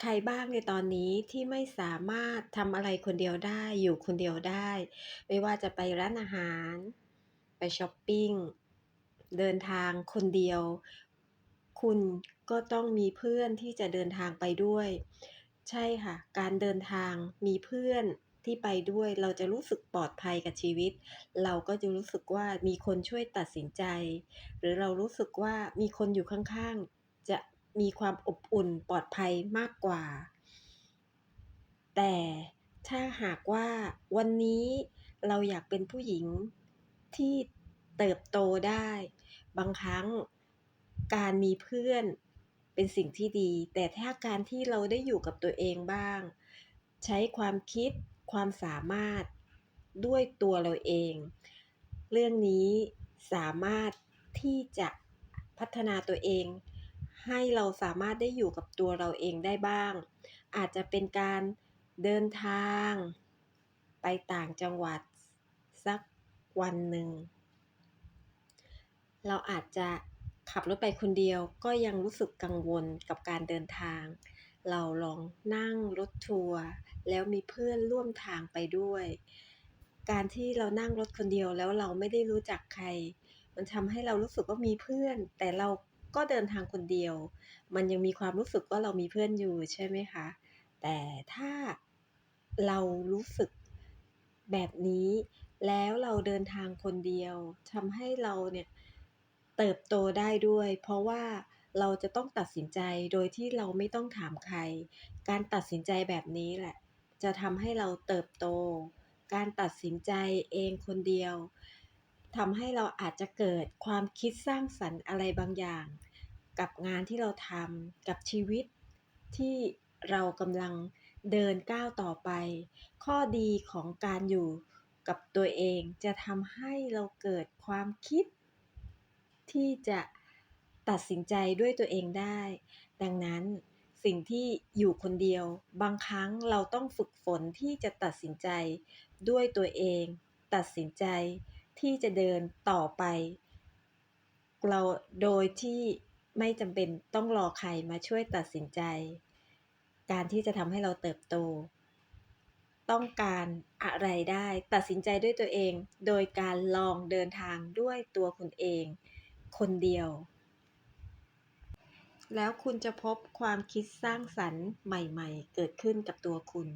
ใครบ้างในตอนนี้ที่ไม่สามารถทำอะไรคนเดียวได้อยู่คนเดียวได้ ไม่ว่าจะไปร้านอาหาร ไปชอปปิ้ง เดินทางคนเดียว คุณก็ต้องมีเพื่อนที่จะเดินทางไปด้วย ใช่ค่ะ การเดินทางมีเพื่อนที่ไปด้วยเราจะรู้สึกปลอดภัยกับชีวิต เราก็จะรู้สึกว่ามีคนช่วยตัดสินใจ หรือเรารู้สึกว่ามีคนอยู่ข้างๆ จะ มีความอบอุ่นปลอดภัยมากกว่า แต่ถ้าหากว่าวันนี้เราอยากเป็นผู้หญิงที่เติบโตได้ บางครั้งการมีเพื่อนเป็นสิ่งที่ดี แต่ถ้าการที่เราได้อยู่กับตัวเองบ้าง ใช้ความคิดความสามารถด้วยตัวเราเอง เรื่องนี้สามารถที่จะพัฒนาตัวเอง ให้เราสามารถได้อยู่กับตัวเราเองได้บ้าง อาจจะเป็นการเดินทาง ไปต่างจังหวัดสักวันหนึ่ง เราอาจจะขับรถไปคนเดียวก็ยังรู้สึกกังวลกับการเดินทาง เราลองนั่งรถทัวร์แล้วมีเพื่อนร่วมทางไปด้วย การที่เรานั่งรถคนเดียวแล้วเราไม่ได้รู้จักใคร มันทำให้เรารู้สึกว่ามีเพื่อน แต่เรา ก็เดินทางคนเดียว มันยังมีความรู้สึกว่าเรามีเพื่อนอยู่ใช่ไหมคะ แต่ถ้าเรารู้สึกแบบนี้ แล้วเราเดินทางคนเดียวทำให้เราเนี่ยเติบโตได้ด้วย เพราะว่าเราจะต้องตัดสินใจโดยที่เราไม่ต้องถามใคร การตัดสินใจแบบนี้แหละ จะทำให้เราเติบโต การตัดสินใจเองคนเดียว ทำให้เราอาจจะเกิดความคิดสร้างสรรค์อะไรบางอย่าง กับงานที่เราทำกับชีวิต ที่เรากำลังเดินก้าวต่อไป ข้อดีของการอยู่กับตัวเองจะทำให้เราเกิดความคิด ที่จะตัดสินใจด้วยตัวเองได้ ดังนั้นสิ่งที่อยู่คนเดียว บางครั้งเราต้องฝึกฝนที่จะตัดสินใจด้วยตัวเอง ตัดสินใจ ที่จะเดินต่อไป เราโดยที่ไม่จำเป็นต้องรอใครมาช่วยตัดสินใจ การที่จะทำให้เราเติบโต ต้องการอะไรได้ตัดสินใจด้วยตัวเอง โดยการลองเดินทางด้วยตัวคุณเอง คนเดียว แล้วคุณจะพบความคิดสร้างสรรค์ใหม่ ๆ เกิดขึ้นกับตัวคุณ